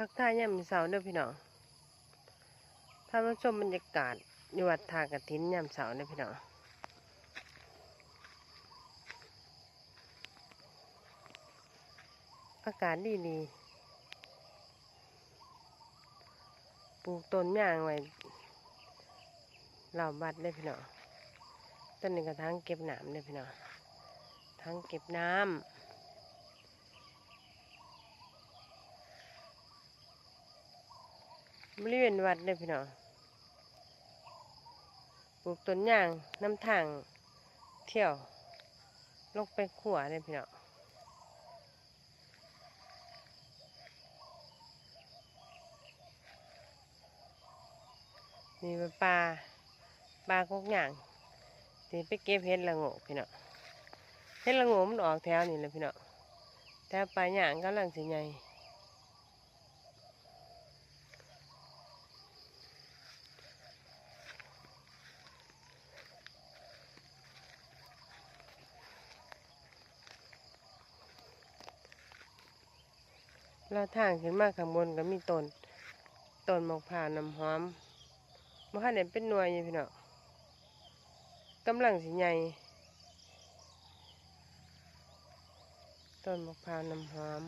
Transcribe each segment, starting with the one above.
ทักทายยามมื้อเช้าเด้อพี่น้องพามาชมบรรยากาศอยู่วัดทากฐินยามเช้าเด้อพี่น้องอากาศดีดีปลูกต้นย่างไว้รอบวัดเด้อพี่น้องต้นนี้ก็ทั้งเก็บน้ำเด้อพี่น้องทั้งเก็บน้ำ บริเวณวัดเลยพี่น้องปลูกต้นยางน้ำทางเที่ยว ลงไปขัวเลยพี่น้องนี่เป็นปลาปลากกย่างทีไปเก็บเห็ดละโงกพี่น้องเห็ดละโงกมันออกแถวนี่เลยพี่น้องแถวปลาย่างกำลังสิให แล้วทางขึ้นมาข้างบนก็มีต้นต้นมะพร้าวน้ำหอมมะขามเนี่ยเป็นหน่วยอยู่พี่น้องกำลังสิใหญ่ต้นมะพร้าวน้ำหอม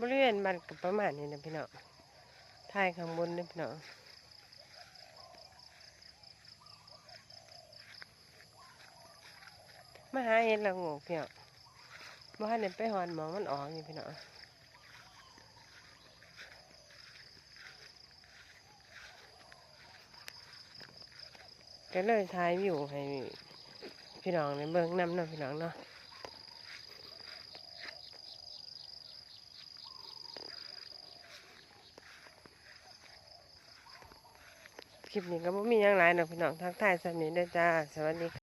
บริเวณบ้านก็ประมาณนี้นะพี่น้องถ่ายข้างบนนี่พี่น้อง มาหาเห็ดละโงกพี่น้องบ่ทันได้ไปหอนหมองมันออกอยู่พี่น้องก็เลยถ่ายวิวให้พี่น้องในเบิ่งน้ำเนาะพี่น้องเนาะคลิปนี้ก็บ่มีหยังหลายเนาะพี่น้องทักทายสำนี้เด้จ้า สวัสดี